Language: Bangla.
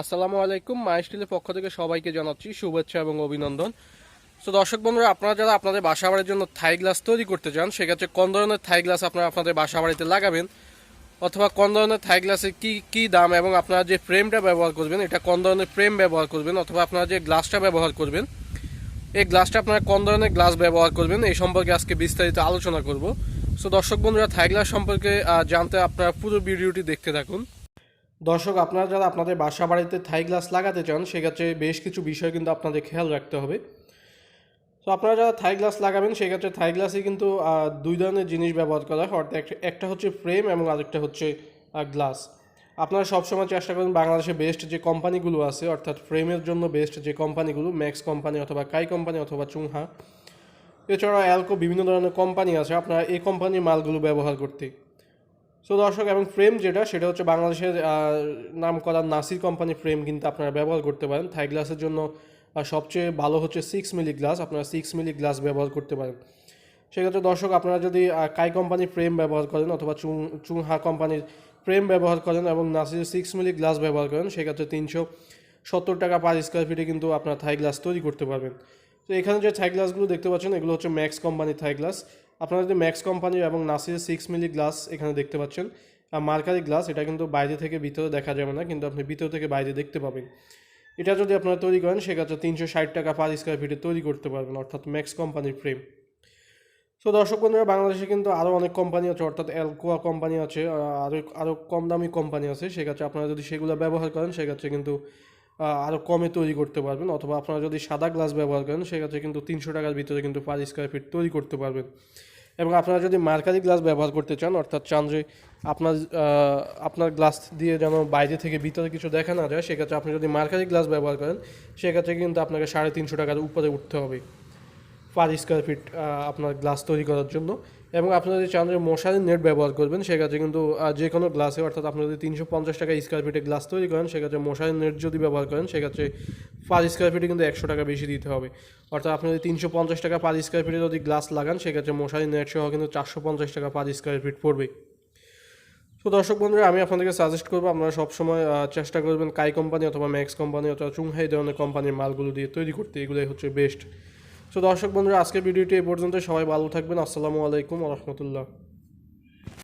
আসসালামু আলাইকুম মাই স্টিলের পক্ষ থেকে সবাইকে জানাচ্ছি শুভেচ্ছা এবং অভিনন্দন। তো দর্শক বন্ধুরা, আপনারা যারা আপনাদের বাসা বাড়ির জন্য থাই গ্লাস তৈরি করতে চান, সেক্ষেত্রে কোন ধরনের থাই গ্লাস আপনারা আপনাদের বাসা বাড়িতে লাগাবেন? অথবা কোন ধরনের থাই গ্লাসের কী কী দাম এবং আপনারা যে ফ্রেমটা ব্যবহার করবেন, এটা কোন ধরনের ফ্রেম ব্যবহার করবেন, অথবা আপনারা যে গ্লাসটা ব্যবহার করবেন, এই গ্লাসটা আপনারা কোন ধরনের গ্লাস ব্যবহার করবেন, এই সম্পর্কে আজকে বিস্তারিত আলোচনা করব। সো দর্শক বন্ধুরা, থাই গ্লাস সম্পর্কে জানতে আপনারা পুরো ভিডিওটি দেখতে থাকুন। দর্শক, আপনারা যারা আপনাদের বাসা বাড়িতে থাই গ্লাস লাগাতে চান, সেক্ষেত্রে বেশ কিছু বিষয় কিন্তু আপনাদের খেয়াল রাখতে হবে। তো আপনারা যারা থাই গ্লাস লাগাবেন, সেক্ষেত্রে থাই গ্লাসে কিন্তু দুই ধরনের জিনিস ব্যবহার করা হয়। অর্থাৎ একটা- হচ্ছে ফ্রেম এবং আরেকটা হচ্ছে গ্লাস। আপনারা সবসময় চেষ্টা করুন বাংলাদেশে বেস্ট যে কোম্পানিগুলো আছে, অর্থাৎ ফ্রেমের জন্য বেস্ট যে কোম্পানিগুলো, ম্যাক্স কোম্পানি অথবা কাই কোম্পানি অথবা চুংহা। এছাড়াও অ্যালকো বিভিন্ন ধরনের কোম্পানি আছে, আপনারা এই কোম্পানির মালগুলো ব্যবহার করতে সো দর্শক, এবং ফ্রেম যেটা, সেটা হচ্ছে বাংলাদেশের নাম করা নাসির কোম্পানি ফ্রেম কিন্তু আপনারা ব্যবহার করতে পারেন। থাই গ্লাসের জন্য সবচেয়ে ভালো হচ্ছে সিক্স মিলি গ্লাস আপনারা সিক্স মিলি গ্লাস ব্যবহার করতে পারেন। সেক্ষেত্রে দর্শক, আপনারা যদি কাই কোম্পানির ফ্রেম ব্যবহার করেন অথবা চুং, চুংহা কোম্পানির ফ্রেম ব্যবহার করেন এবং নাসির সিক্স মিলি গ্লাস ব্যবহার করেন, সেক্ষেত্রে তিনশো সত্তর টাকা পার স্কোয়ার ফিটে কিন্তু আপনার থাই গ্লাস তৈরি করতে পারবেন। তো এখানে যে থাই গ্লাসগুলো দেখতে পাচ্ছেন, এগুলো হচ্ছে ম্যাক্স কোম্পানির থাই গ্লাস আপনারা যদি ম্যাক্স কোম্পানির এবং নাসির সিক্স মিলি গ্লাস এখানে দেখতে পাচ্ছেন আর মার্কারি গ্লাস এটা কিন্তু বাইরে থেকে ভিতরে দেখা যাবে না, কিন্তু আপনি ভিতর থেকে বাইরে দেখতে পাবেন। এটা যদি আপনারা তৈরি করেন, সেক্ষেত্রে তিনশো ষাট টাকা পার স্কোয়ার ফিটে তৈরি করতে পারবেন, অর্থাৎ ম্যাক্স কোম্পানির ফ্রেম তো দর্শক বন্ধুরা, বাংলাদেশে কিন্তু আরও অনেক কোম্পানি আছে, অর্থাৎ অ্যালকোয়া কোম্পানি আছে আরও আরও কম দামি কোম্পানি আছে। সেক্ষেত্রে আপনারা যদি সেগুলো ব্যবহার করেন, সেক্ষেত্রে কিন্তু আরও কমে তৈরি করতে পারবেন, অথবা আপনারা যদি সাদা গ্লাস ব্যবহার করেন, সেক্ষেত্রে কিন্তু তিনশো টাকার ভিতরে কিন্তু পার স্কোয়ার ফিট তৈরি করতে পারবেন। এবং আপনারা যদি মার্কারি গ্লাস ব্যবহার করতে চান, অর্থাৎ চান যে আপনার আপনার গ্লাস দিয়ে যেন বাইরে থেকে ভিতরে কিছু দেখা না যায়, সেক্ষেত্রে আপনি যদি মার্কারি গ্লাস ব্যবহার করেন, সেক্ষেত্রে কিন্তু আপনাকে সাড়ে তিনশো টাকার উপরে উঠতে হবে। পার স্কোয়ার ফিট আপনার গ্লাস তৈরি করার জন্য। এবং আপনারা যদি চান যে মশারির নেট ব্যবহার করবেন, সেক্ষেত্রে কিন্তু যে কোনো গ্লাসে অর্থাৎ আপনি যদি তিনশো পঞ্চাশ টাকা স্কোয়ার ফিটে গ্লাস তৈরি করেন, সেক্ষেত্রে মশারির নেট যদি ব্যবহার করেন, সেক্ষেত্রে পার স্কোয়ার ফিটে কিন্তু একশো টাকা বেশি দিতে হবে। অর্থাৎ আপনি যদি তিনশো পঞ্চাশ টাকা পার স্কোয়ার ফিটে যদি গ্লাস লাগান, সেক্ষেত্রে মশারির নেট সহ কিন্তু চারশো পঞ্চাশ টাকা পার স্কোয়ার ফিট পড়বে। তো দর্শক বন্ধুরা, আমি আপনাদেরকে সাজেস্ট করব, আপনারা সবসময় চেষ্টা করবেন কাই কোম্পানি অথবা ম্যাক্স কোম্পানি অথবা চুংহাই ধরনের কোম্পানির মালগুলো দিয়ে তৈরি করতে। এগুলোই হচ্ছে বেস্ট তো দর্শক বন্ধুরা আজকের ভিডিওটি এ পর্যন্ত সবাই ভালো থাকবেন। আসসালামু আলাইকুম রহমতুল্লাহ।